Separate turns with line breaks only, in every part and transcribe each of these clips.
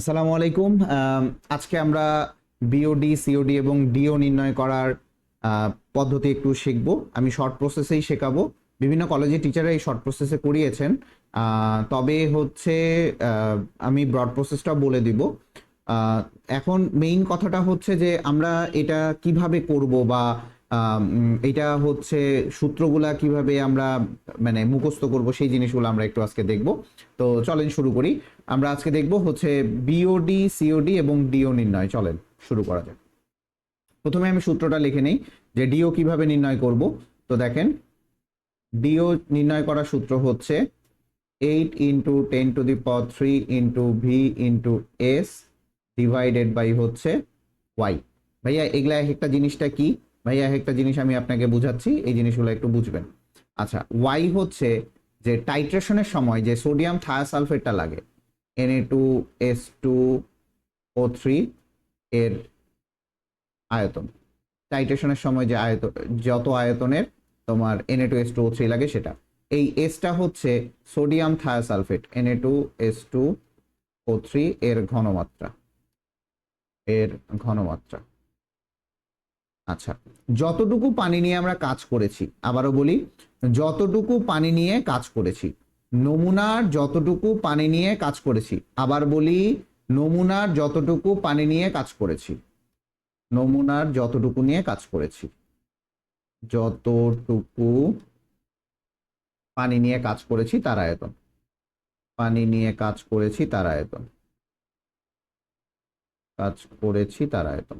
আসসালামু আলাইকুম। আজকে আমরা বিওডি সিওডি এবং ডিও নির্ণয় করার পদ্ধতি একটু শিখব। আমি শর্ট প্রসেসেই শেখাবো। বিভিন্ন কলেজে টিচাররা এই শর্ট প্রসেসে করিয়েছেন। তবে হচ্ছে আমি ব্রড প্রসেসটা বলে দিব। এখন মেইন কথাটা হচ্ছে যে আমরা এটা কীভাবে করব বা এটা হচ্ছে সূত্রগুলা কীভাবে আমরা মানে মুখস্থ করব সেই জিনিসগুলো আমরা একটু আজকে দেখব। তো চলেন শুরু করি। আমরা আজকে দেখব হচ্ছে বিওডি সিওডি এবং ডিও নির্ণয়। চলেন শুরু করা যাক। প্রথমে আমি সূত্রটা লিখে নেই যে ডিও কীভাবে নির্ণয় করব। তো দেখেন ডিও নির্ণয় করার সূত্র হচ্ছে eight into ten to the power three into V into S divided by হচ্ছে ওয়াই ভাইয়া, এগুলা একটা জিনিসটা কি? ভাইয়া এক একটা জিনিস আমি আপনাকে বুঝাচ্ছি, এই জিনিসগুলো একটু বুঝবেন। আচ্ছা ওয়াই হচ্ছে যে টাইট্রেশনের সময় যে সোডিয়াম থায়াসালফেটটা লাগে N A two S two O three এর আয়তন। টাইট্রেশনের সময় যে আয়তন যত আয়তনের তোমার N A two S two O three লাগে সেটা। এই এসটা হচ্ছে sodium thiosulphate N A two S two O three এর ঘনমাত্রা। এর ঘনমাত্রা। আচ্ছা যতটুকু পানি নিয়ে আমরা কাজ করেছি, আবারও বলি, যতটুকু পানি নিয়ে কাজ করেছি, নমুনার যতটুকু পানি নিয়ে কাজ করেছি, আবার বলি, নমুনার যতটুকু পানি নিয়ে কাজ করেছি, নমুনার যতটুকু নিয়ে কাজ করেছি, যতটুকু পানি নিয়ে কাজ করেছি তার আয়তন, পানি নিয়ে কাজ করেছি তার আয়তন, কাজ করেছি তার আয়তন।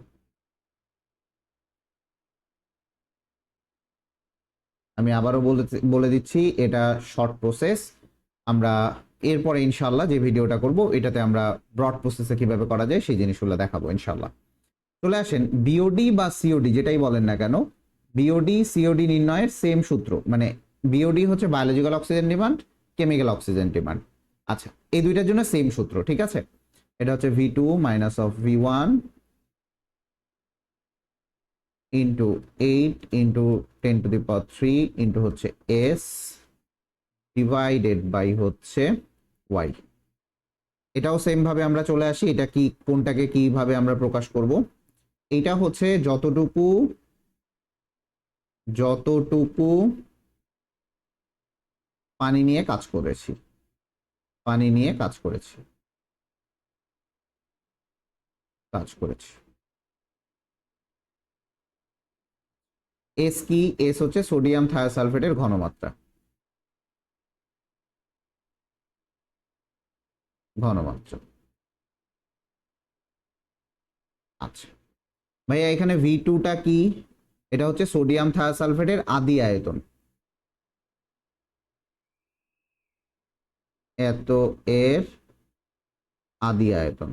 আমি আবারও বলে দিচ্ছি, এটা শর্ট প্রসেস আমরা এরপরে ইনশাল্লাহ যে ভিডিওটা করব, এটাতে আমরা ব্রড প্রসেসে কীভাবে করা যায় সেই জিনিসগুলো দেখাবো ইনশাল্লাহ চলে আসেন বিওডি বা সিওডি যেটাই বলেন না কেন বিওডি সিওডি নির্ণয়ের সেম সূত্র মানে বিওডি হচ্ছে biological oxygen demand chemical oxygen demand আচ্ছা এই দুইটার জন্য সেম সূত্র, ঠিক আছে? এটা হচ্ছে V two minus of V one into eight into ten to the power three into হচ্ছে এস ডিভাইডেড বাই হচ্ছে ওয়াই এটাও সেম ভাবে আমরা চলে আসি। এটা কি, কোনটাকে কীভাবে আমরা প্রকাশ করব? এটা হচ্ছে যতটুকু যতটুকু পানি নিয়ে কাজ করেছি। পানি নিয়ে কাজ করেছি। কাজ করেছি। এস কি? এস হচ্ছে সোডিয়াম থায়োসালফেটের ঘনমাত্রা। ঘনমাত্রা। আচ্ছা। ভাইয়া, এখানে ভি টুটা কি? এটা হচ্ছে সোডিয়াম থায়োসালফেটের আদি আয়তন। এত এর আদি আয়তন।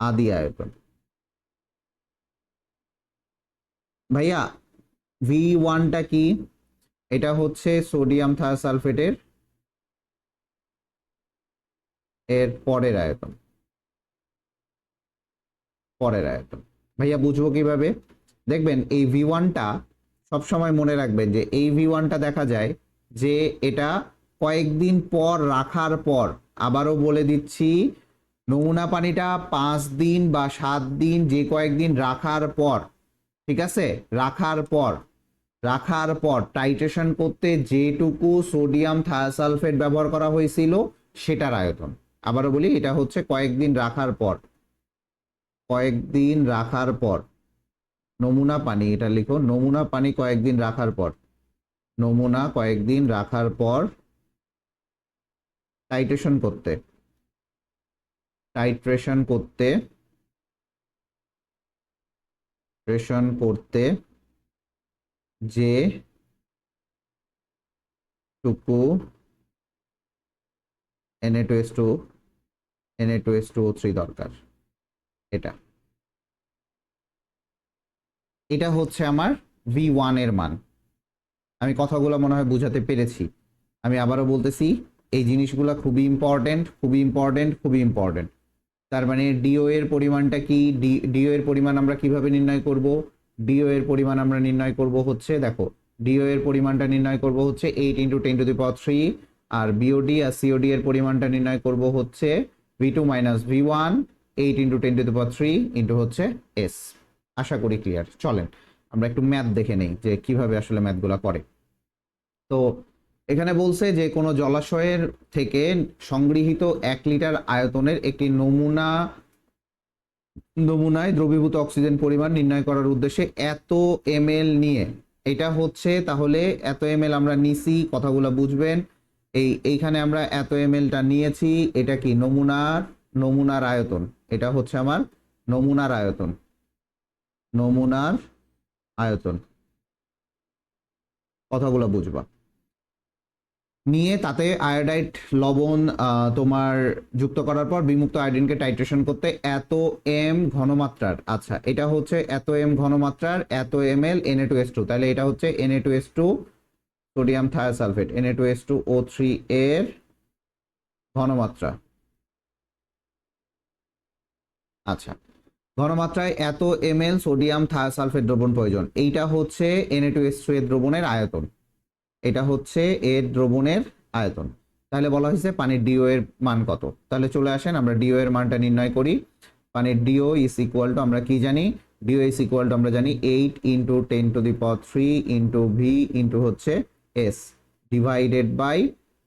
আদি আয়তন। ভাইয়া ভি ওয়ানটা কি? এটা হচ্ছে সোডিয়াম থায়োসালফেটের এর পরের আয়তন। পরের আয়তন। ভাইয়া, বুঝব কীভাবে? দেখবেন, এই ভি ওয়ানটা সবসময় মনে রাখবেন যে, এই ভি ওয়ানটা দেখা যায় যে, এটা কয়েকদিন পর রাখার পর আবারও বলে দিচ্ছি, নমুনা পানিটা পাঁচ দিন বা সাত দিন, যে কয়েকদিন রাখার পর ঠিক আছে? রাখার পর রাখার পর টাইট্রেশন করতে যেটুকু সোডিয়াম থায়াসালফেট ব্যবহার করা হয়েছিল, সেটার আয়তন। আবারও বলি, এটা হচ্ছে কয়েকদিন রাখার পর। কয়েকদিন রাখার পর। নমুনা পানি, এটা লিখো, নমুনা পানি কয়েকদিন রাখার পর। নমুনা কয়েকদিন রাখার পর টাইট্রেশন করতে। টাইট্রেশন করতে প্রেশন করতে যে টুকু N A two S two N A two S two three দরকার। এটা। এটা হচ্ছে আমার ভি ওয়ানের মান। আমি কথাগুলো মনে হয় বুঝাতে পেরেছি। আমি আবারও বলতেছি, এই জিনিসগুলো খুবই ইম্পর্টেন্ট খুবই ইম্পর্টেন্ট খুবই ইম্পর্টেন্ট তার মানে ডিও এর পরিমাণটা কি? ডিও এর পরিমাণ আমরা কীভাবে নির্ণয় করব? ডিও এর পরিমাণ আমরা নির্ণয় করব হচ্ছে, দেখো ডিও এর পরিমাণটা নির্ণয় করব হচ্ছে eight into ten to the power three R BOD আর সিওডি এর পরিমাণটা নির্ণয় করব হচ্ছে V two minus V one eight into ten to the power three into হচ্ছে এস আশা করি ক্লিয়ার চলেন, আমরা একটু ম্যাথ দেখে নেই যে কীভাবে আসলে ম্যাথগুলো করে। তো এখানে বলছে যে কোনো জলাশয়ের থেকে সংগৃহীত এক লিটার আয়তনের একটি নমুনা, নমুনায় দ্রবীভূত অক্সিজেন পরিমাণ নির্ণয় করার উদ্দেশ্যে এত এম নিয়ে। এটা হচ্ছে তাহলে এত এম আমরা নিছি, কথাগুলো বুঝবেন। এই, এইখানে আমরা এত এম নিয়েছি, এটা কি নমুনার নমুনার আয়তন? এটা হচ্ছে আমার নমুনার আয়তন। নমুনার আয়তন। কথাগুলো বুঝবা। নিয়ে তাতে আয়োডাইড লবণ তোমার যুক্ত করার পর বিমুক্ত আয়োডিনকে টাইট্রেশন করতে এত এম ঘনমাত্রার। আচ্ছা এটা হচ্ছে এত এম ঘনমাত্রার, এত M L N A two S two তাহলে এটা হচ্ছে N A two S two sodium thiosulphate. N A two S two O three এর ঘনমাত্রা। আচ্ছা ঘনমাত্রায় এত এম এল সোডিয়াম থায়োসালফেট দ্রবণ প্রয়োজন। এইটা হচ্ছে N A two S two এর দ্রবণের আয়তন। এটা হচ্ছে এর দ্রবণের আয়তন। তাহলে বলা হয়েছে পানির ডিও এর মান কত? তাহলে চলে আসেন, আমরা ডিও এর মানটা নির্ণয় করি। পানির ডিও ইস ইকুয়াল টু আমরা কি জানি? ডিও ইস ইকুয়াল টু আমরা জানি eight into ten to the power three into V into হচ্ছে S divided by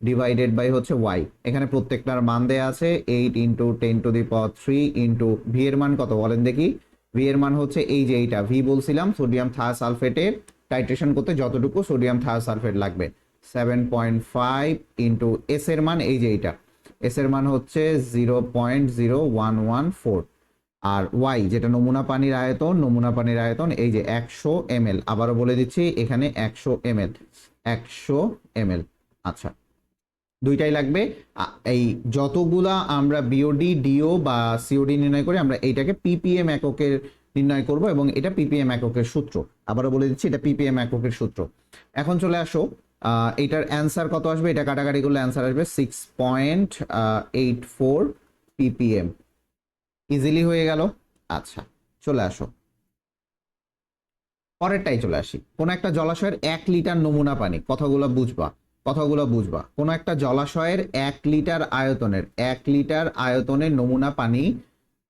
divided by হচ্ছে ওয়াই এখানে প্রত্যেকটার মান দেয়া আছে eight into ten to the power three into V এর মান কত? বলেন দেখি। ভি এর মান হচ্ছে এই যে এইটা ভি বলছিলাম সোডিয়াম থায়াসালফেটের টাইট্রেশন করতে যতটুকু সোডিয়াম থায়াসালফেট লাগবে। Seven point five into S এর মান, এই যে এইটা। এস এর মান হচ্ছে zero point zero one one four আর ওয়াই যেটা নমুনা পানির আয়তন, নমুনা পানির আয়তন, এই যে একশো এম এল আবারও বলে দিচ্ছি, এখানে একশো এম এল একশো এম এল আচ্ছা। দুইটাই লাগবে। এই যতগুলা আমরা বিওডি ডিও বা সিওডি নির্ণয় করি, আমরা এইটাকে পিপিএম এককের নির্ণয় করব এবং এটা পিপিএম এককের সূত্র। আবারও বলে দিচ্ছি, এটা পিপিএম এককের সূত্র। এখন চলে আসো এটার অ্যান্সার কত আসবে? এটা কাটাকাটি করলে অ্যান্সার আসবে six point eight four PPM easily হয়ে গেল? আচ্ছা চলে আসো। পরেরটাই চলে আসি। কোন একটা জলাশয়ের এক লিটার নমুনা পানি, কথাগুলো বুঝবা কথাগুলো বুঝবা। কোন একটা জলাশয়ের এক লিটার আয়তনের, এক লিটার আয়তনের নমুনা পানি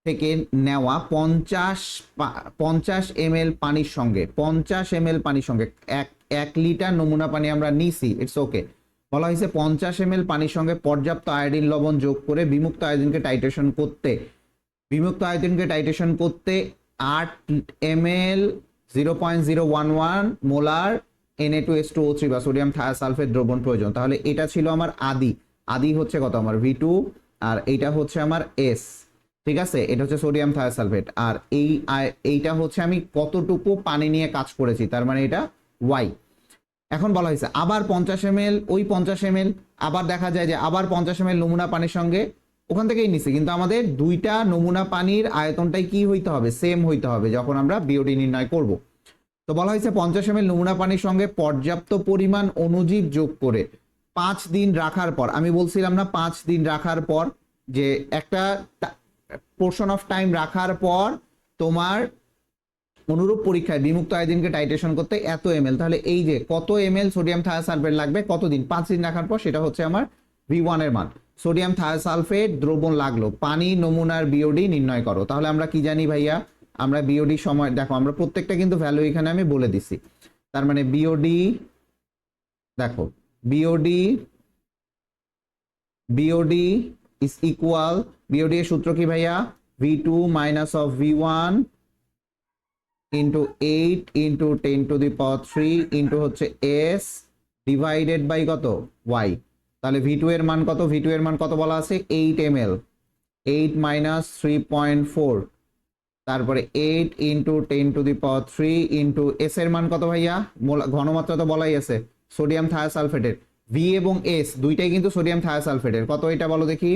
থেকে নেওয়া পঞ্চাশ পঞ্চাশ এম পানির সঙ্গে, পঞ্চাশ এম পানির সঙ্গে, এক এক লিটার নমুনা পানি আমরা নিছি ইটস ওকে বলা হয়েছে পঞ্চাশ এম পানির সঙ্গে পর্যাপ্ত আয়োডিন লবণ যোগ করে বিমুক্ত আয়োডিনকে টাইট্রেশন করতে, বিমুক্ত আয়তনকে টাইট্রেশন করতে আট M L zero point zero one one molar N A two S two O three বা সোডিয়াম থায়াসালফেট দ্রবণ প্রয়োজন। তাহলে এটা ছিল আমার আদি আদি হচ্ছে কত? আমার ভি টু আর এইটা হচ্ছে আমার এস ঠিক আছে? এটা হচ্ছে সোডিয়াম থায়াসালফেট আর এই এইটা হচ্ছে আমি কতটুকু পানি নিয়ে কাজ করেছি, তার মানে এটা ওয়াই এখন বলা হয়েছে, আবার পঞ্চাশ এম ওই পঞ্চাশ এম আবার দেখা যায় যে আবার পঞ্চাশ এম নমুনা পানির সঙ্গে ওখান থেকেই নিচ্ছে। কিন্তু আমাদের দুইটা নমুনা পানির আয়তনটাই কি হইতে হবে? সেম হইতে হবে, যখন আমরা বিওডি নির্ণয় করব। তো বলা হয়েছে, পঞ্চাশ এম নমুনা পানির সঙ্গে পর্যাপ্ত পরিমাণ অণুজীব যোগ করে পাঁচ দিন রাখার পর, আমি বলছিলাম না পাঁচ দিন রাখার পর, যে একটা পোর্শন অফ টাইম রাখার পর তোমার অনুরূপ পরীক্ষায় বিমুক্ত আয়োডিনকে টাইট্রেশন করতে এত এম তাহলে এই যে কত এম এল সোডিয়াম থায়াসালফেট লাগবে, কতদিন? পাঁচ দিন রাখার পর সেটা হচ্ছে আমার ভি ওয়ানের মান। সোডিয়াম থায়াসালফেট দ্রবণ লাগল, পানি, নমুনার বিওডি নির্ণয় করো। তাহলে আমরা কি জানি ভাইয়া? আমরা বিওডি সময়, দেখো, আমরা প্রত্যেকটা কিন্তু ভ্যালু এখানে আমি বলে দিছি। তার মানে বিওডি দেখো বিওডি বিওডি ইকুয়াল বিওডি এর সূত্র কি ভাইয়া? V two minus of V one into eight into ten to the power three into হচ্ছে এস ডিভাইডেড বাই কত? ওয়াই তাহলে ভি টু এর মান কত? ভি টু এর মান কত বলা আছে? Eight M L eight minus three point four তারপরে eight into ten to the power three into S এর মান কত ভাইয়া? ঘনমাত্রা তো বলাই আছে। সোডিয়াম থায়াসালফেটের ভি এবং এস দুইটাই কিন্তু সোডিয়াম থায়াসালফেটের কত এটা বলো দেখি?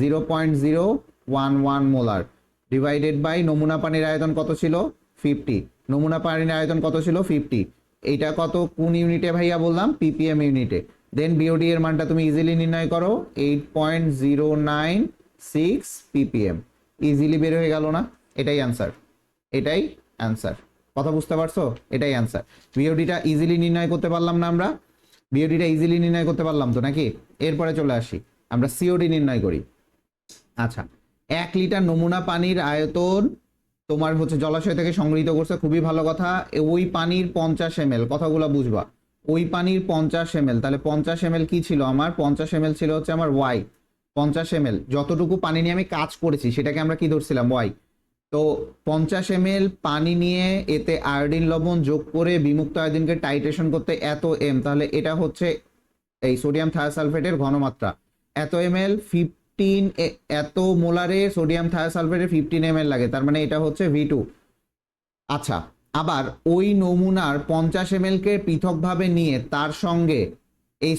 Zero point zero one one molar divided by নমুনা পানির আয়তন কত ছিল? ফিফটি নমুনা পানির আয়তন কত ছিল? ফিফটি এইটা কত কোন ইউনিটে ভাইয়া বললাম? পিপিএম ইউনিটে। দেন বিওডি এর মানটা তুমি ইজিলি নির্ণয় করো। Eight point zero nine six PPM easily বের হয়ে গেল না? এটাই অ্যান্সার এটাই অ্যান্সার কথা বুঝতে পারছ? এটাই অ্যান্সার বিওডিটা ইজিলি নির্ণয় করতে পারলাম না আমরা। বিওডিটা ইজিলি নির্ণয় করতে পারলাম তো নাকি? এরপরে চলে আসি। আমরা সিওডি নির্ণয় করি। আচ্ছা এক লিটার নমুনা পানির আয়তন তোমার হচ্ছে জলাশয় থেকে সংগৃহীত করছে, খুবই ভালো কথা। ওই পানির পঞ্চাশ এম কথাগুলো বুঝবা। ওই পানির পঞ্চাশ এম তাহলে পঞ্চাশ এম কি ছিল আমার? পঞ্চাশ এম ছিল হচ্ছে আমার ওয়াই পঞ্চাশ এম যতটুকু পানি নিয়ে আমি কাজ করেছি, সেটাকে আমরা কি ধরছিলাম? ওয়াই তো পঞ্চাশ এম পানি নিয়ে এতে আয়োডিন লবণ যোগ করে বিমুক্ত আয়োডিনকে টাইট্রেশন করতে এত এম, তাহলে এটা হচ্ছে এই সোডিয়াম থায়োসালফেটের ঘনমাত্রা। এত এম এল ফিফটিন এত মোলারে সোডিয়াম থায়োসালফেটের ফিফটিন এম লাগে, তার মানে এটা হচ্ছে ভি টু আচ্ছা আবার ওই নমুনার পঞ্চাশ এম কে পৃথকভাবে নিয়ে তার সঙ্গে এই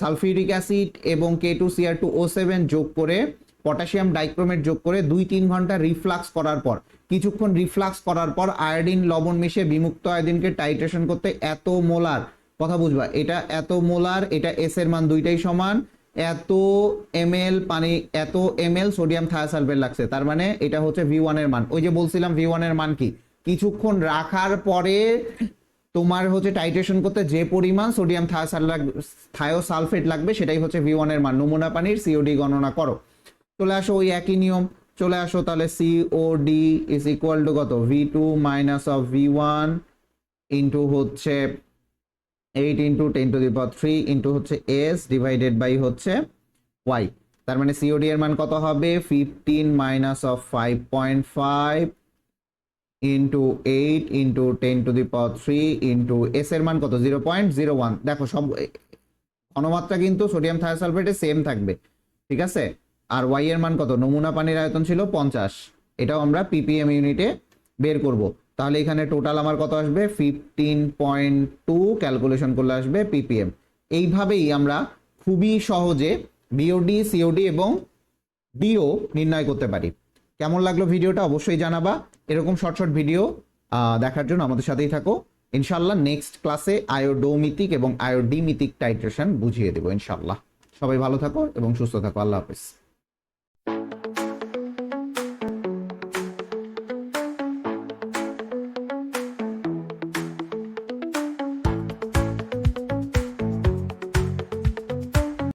সালফিউরিক অ্যাসিড এবং K two C R two O seven যোগ করে পটাশিয়াম ডাইক্রোমেট যোগ করে দুই তিন ঘণ্টা রিফ্লাক্স করার পর, কিছুক্ষণ রিফ্লাক্স করার পর আয়োডিন লবণ মিশে বিমুক্ত আয়োডিনকে টাইট্রেশন করতে এত মোলার, কথা বুঝবা, এটা এত মোলার, এটা এস এর মান দুইটাই সমান, এত এম এল পানি, এত এম এল সোডিয়াম থায়াসালফেট লাগছে, তার মানে এটা হচ্ছে ভি ওয়ানের মান। ওই যে বলছিলাম ভি ওয়ানের মান কি? কিছুক্ষণ রাখার পরে তোমার হচ্ছে টাইট্রেশন করতে যে পরিমাণ সোডিয়াম থায়োসালফেট লাগবে সেটাই হচ্ছে ভি ওয়ানের মান। নমুনা পানির সিওডি গণনা করো। চলে আসো, ওই একই নিয়ম। চলে আসো, তাহলে সিওডি ইজ ইকুয়াল টু কত? V two minus of V one into হচ্ছে eight into ten to the power three into হচ্ছে এস ডিভাইডেড বাই হচ্ছে ওয়াই তার মানে সিওডি এর মান কত হবে? Fifteen minus of five point five into eight into ten to the power three into S এর মান কত? জিরো পয়েন্ট জিরো ওয়ান দেখো, সব, ঘনমাত্রা কিন্তু সোডিয়াম থায়োসালফেটে সেম থাকবে। ঠিক আছে? আর ওয়াই এর মান কত? নমুনা পানির আয়তন ছিল পঞ্চাশ। এটাও আমরা পিপিএম ইউনিটে বের করব। তাহলে এখানে টোটাল আমার কত আসবে? ফিফটিন পয়েন্ট টু ক্যালকুলেশন করলে আসবে পিপিএম এইভাবেই আমরা খুবই সহজে বিওডি সিওডি এবং ডিও নির্ণয় করতে পারি। কেমন লাগল ভিডিওটা অবশ্যই জানাবা। এরকম শর্ট শর্ট ভিডিও দেখার জন্য আমাদের সাথেই থাকো। ইনশাল্লাহ নেক্সট ক্লাসে আয়োডোমিতিক এবং আয়োডিমিতিক টাইট্রেশন বুঝিয়ে দেবো ইনশাল্লাহ। সবাই ভালো থাকো এবং সুস্থ থাকো। আল্লাহ হাফিজ।